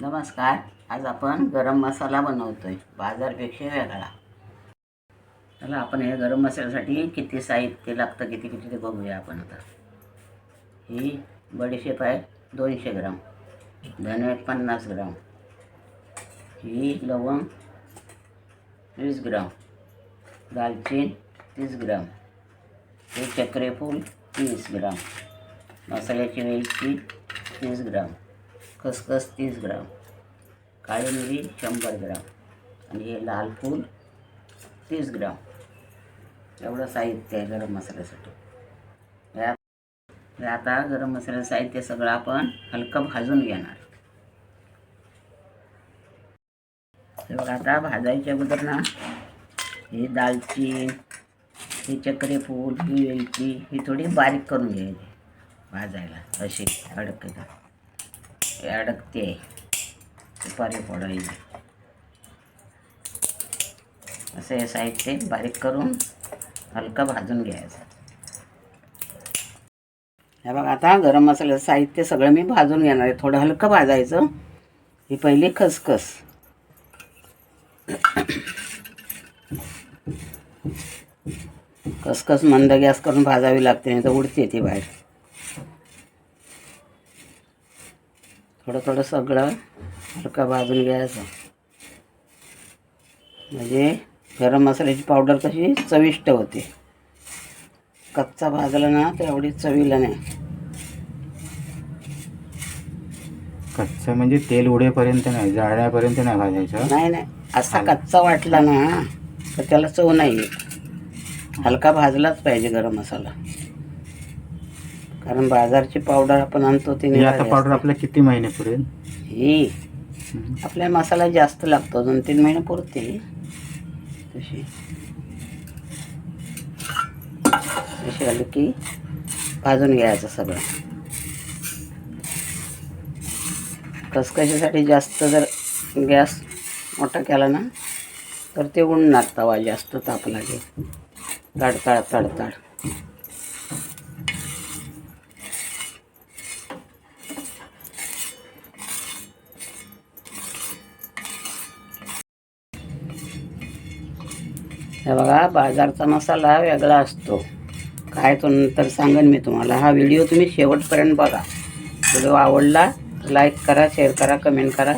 नमस्कार आज आपण गरम मसाला बनवतो आहे बाजारपेक्षा वेगळा. चला आपण हे गरम मसाल्यासाठी किती साहित्य लागतं किती किती ते बघूया आपण आता. ही बडीशेप आहे दोनशे ग्राम. धने पन्नास ग्राम. ही लवंग वीस ग्राम. दालचीन तीस ग्राम. हे चक्रेफूल तीस ग्राम. मसाल्याची वेलची तीस ग्राम. खसखस तीस ग्राम काळी मिरी शंभर ग्राम आणि हे लाल फूल तीस ग्राम. एवढं साहित्य आहे गरम मसाल्यासाठी. या हे आता गरम मसाल्याचं साहित्य सगळं आपण हलकं भाजून घेणार. हे बघा आता भाजायच्या अगोदर ना ही दालचीन ही चक्रेफूल ही वेलची ही थोडी बारीक करून घ्यायची भाजायला. अशी अडकता अडकते. दुपारी फोडायची असं हे साहित्य बारीक करून हलकं भाजून घ्यायचं. हे बघा आता गरम मसाल्याचं साहित्य सगळं मी भाजून घेणार आहे. थोडं हलकं भाजायचं. ही पहिली खसखस. खसखस मंद गॅस करून भाजावी लागते नाही तर उडते ती बाहेर. थोडं थोडं सगळं हलका भाजून घ्यायचं. म्हणजे गरम मसाल्याची पावडर कशी चविष्ट होते. कच्चा भाजला ना तर एवढी चवीला नाही. कच्चं म्हणजे तेल उडेपर्यंत नाही जाळण्यापर्यंत नाही भाजायचं? नाही नाही. असा कच्चा वाटला ना तर त्याला चव नाही हलका भाजलाच पाहिजे गरम मसाला. कारण बाजारची पावडर आपण आणतो ती निघाली आता पावडर असते. आपल्याला किती महिने पुरेल ही. हम्म. आपल्या मसाला जास्त लागतो दोन तीन महिने पुरते तशी. तशी आली की भाजून घ्यायचं सगळं. खसखशीसाठी जास्त जर गॅस मोठा केला ना तर ते उडणार तवा जास्त तापला की तडतड तडतड. हे बघा बाजारचा मसाला वेगळा असतो. काय तो नंतर सांगेन मी तुम्हाला. हा व्हिडिओ तुम्ही शेवटपर्यंत बघा. व्हिडिओ आवडला लाईक करा शेअर करा कमेंट करा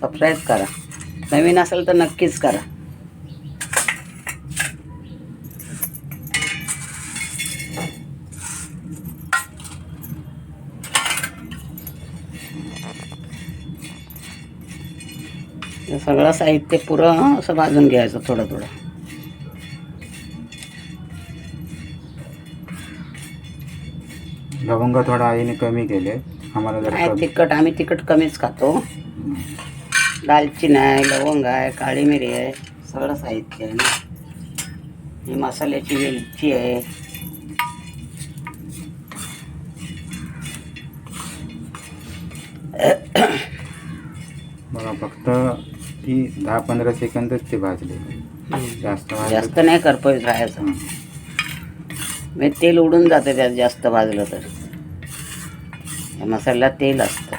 सबस्क्राईब करा. नवीन असेल तर नक्कीच करा. सगळं साहित्य पुरं असं भाजून घ्यायचं थोडं थोडं. लवंग थोडा आईने कमी केले. आम्हाला जरा कमी. तिखट आम्ही तिखट कमीच खातो. दालचिनी आहे लवंग आहे काळी मिरी आहे सगळं साहित्य आहे ना. ही मसाल्याची वेलची आहे. बघा फक्त ती दहा पंधरा सेकंदच ते भाजले. जास्त भाजलं जास्त नाही करपवीत राहायचं. म्हणजे तेल उडून जातं त्यात जास्त भाजलं तर. या मसाल्याला तेल असतं.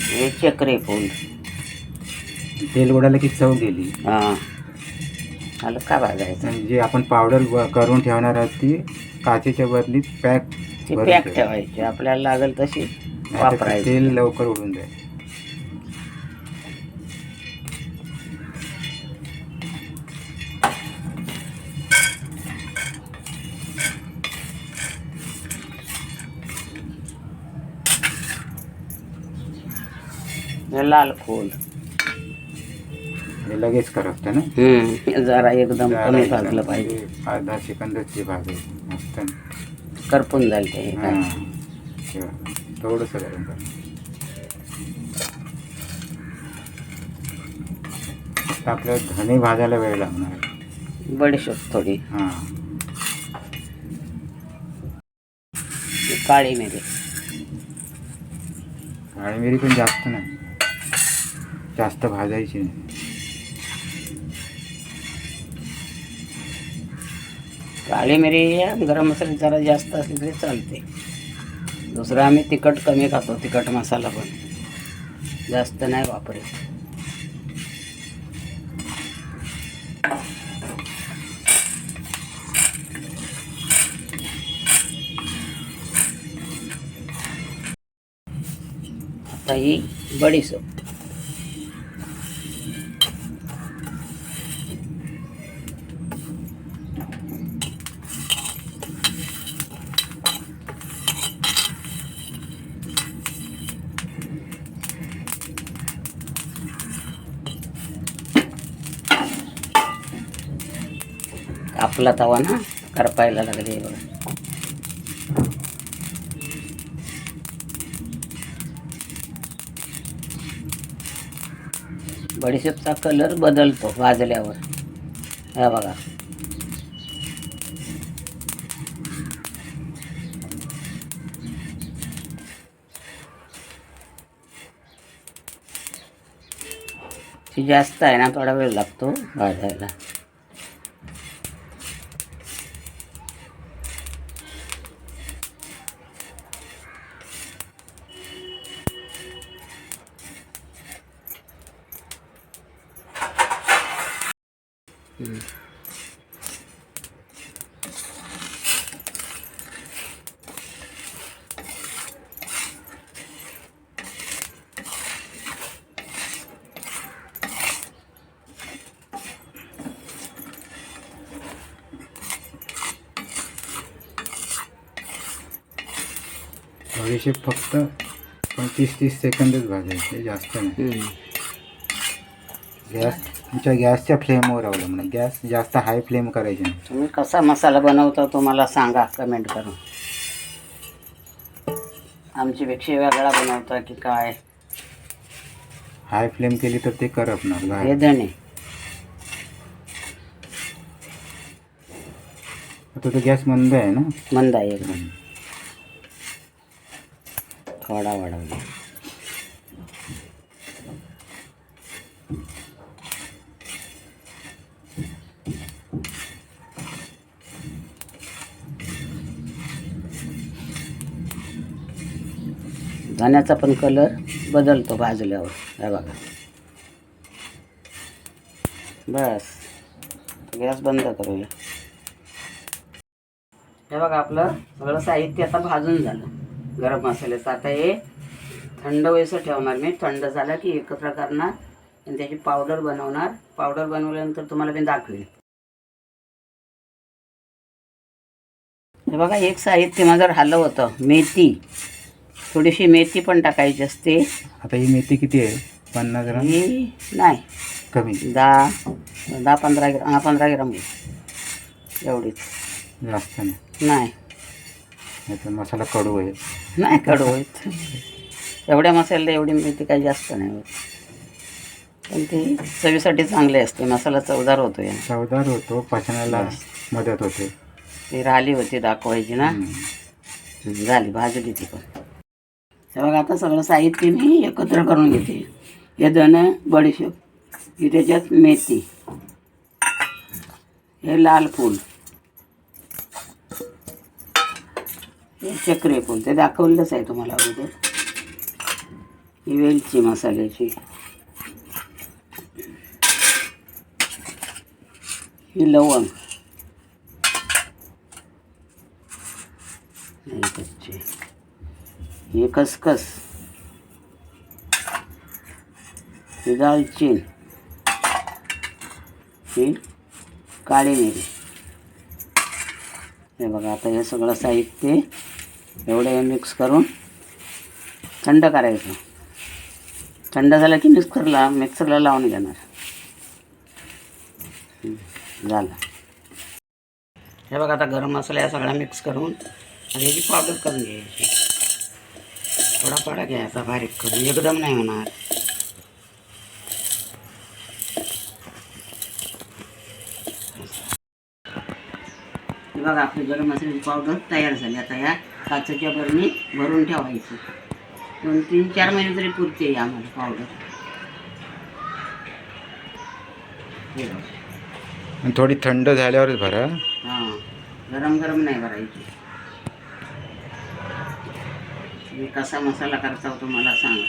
हे चक्रे फूल. तेल उडालं की चव गेली? हां. हलका भाजायचा? आणि जी आपण पावडर व- करून ठेवणार आहोत ती काचेच्या बदली पॅक ती पॅक ठेवायची. आपल्याला लागेल तशी वापरायची. तेल लवकर उडून जाईल. लाल फूल हे लगेच करपतं ना? हम्म, जरा एकदम कमी भाजलं पाहिजे. पाच दहा सेकंदच ते भाजायचं मस्त. करपून जाईल ते काय हां. ठेवा. थोडंसं गरम करा. आता आपल्याला धणे भाजायला वेळ लागणार. आहे. बडीशेप थोडी. हां. काळी मिरी. काळी मिरी पण जास्त नाही. जास्त भाजायची नाही. काळी मिरी या गरम मसाले जरा जास्त असली तरी चालते. दुसरं आम्ही तिखट कमी खातो तिखट मसाला पण. जास्त नाही वापरत. आता ही बडीसोप आपला तवा ना करपायला लागले बघा. बडीशेपचा कलर बदलतो भाजल्यावर हा बघा. ती जास्त आहे ना थोडा वेळ लागतो भाजायला बडीशेप फक्त पंचवीस तीस सेकंदच भाजायचे जास्त नाही. गॅस तुमच्या गॅसच्या फ्लेमवर अवलंबून गॅस जास्त हाय फ्लेम करायची नाही. तुम्ही कसा मसाला बनवता तो मला सांगा कमेंट करून. आमची पेक्षा वेगळा बनवता की काय? हाय फ्लेम केली तर ते करपणार हे धणे. आता तो गॅस मंद आहे ना? मंद आहे एकदम. थोडा वाढवला धण्याचा पण कलर बदलतो भाजल्यावर. हे बघा. बस. गॅस बंद करूया. हे बघा आपलं सगळं साहित्य आता भाजून झालं. गरम मसाल्याचं आता हे थंड वयचं ठेवणार मी. थंड झाला की एकत्र करणार. आणि त्याची पावडर बनवणार. पावडर बनवल्यानंतर तुम्हाला मी दाखवेन. हे बघा एक साहित्य माझं राहिलं होतं. मेथी. थोडीशी मेथी पण टाकायची असते. आता ही मेथी किती आहे? पन्नास ग्राम? ही नाही. कमी. दहा दहा पंधरा ग्राम हा पंधरा ग्राम घे. एवढीच. जास्त नाही. नाही. नाही मसाला कडू आहे. नाही कडू होत एवढ्या मसाल्याला एवढी मेथी काही जास्त नाही होत. पण ती चवीसाठी चांगली असते. मसाला चवदार होतो या चवदार होतो पचनाला मदत होते. ती राहिली होती दाखवायची ना. झाली भाजली ती पण. हे बघा आता सगळं साहित्य मी एकत्र करून घेते. हे धन बडीशेप ही त्याच्यात मेथी. हे लाल फूल. चक्रे फूल ते दाखवलंच आहे तुम्हाला अगोदर. ही वेलची मसाल्याची. ही लवंग. हे खसखस. ही दालचीन. ही काळी मिरी. हे बघा आता हे सगळं साहित्य एवढं हे मिक्स करून थंड करायचं. थंड झालं की मिक्सरला मिक्सरला लावून घेणार. झालं. हे बघा आता गरम मसाला या सगळा मिक्स करून आणि याची पावडर करून घ्यायची. थोडा पाडा घ्यायचा बारीक करून. एकदम नाही होणार. हे बघा आपली गरम मसाल्याची पावडर तयार झाली. आता या काचेच्या बरणी भरून ठेवायची. दोन तीन चार महिने तरी पुरते आम्हाला पावडर हे थोडी थंड झाल्यावरच भरा. हां गरम गरम नाही भरायची. मी कसा मसाला करता तो मला सांग.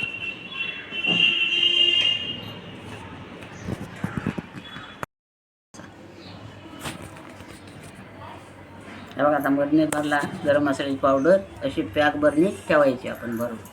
आता मरणी भरला गरम मसाल्याची पावडर अशी पॅक भरणी ठेवायची आपण बरोबर.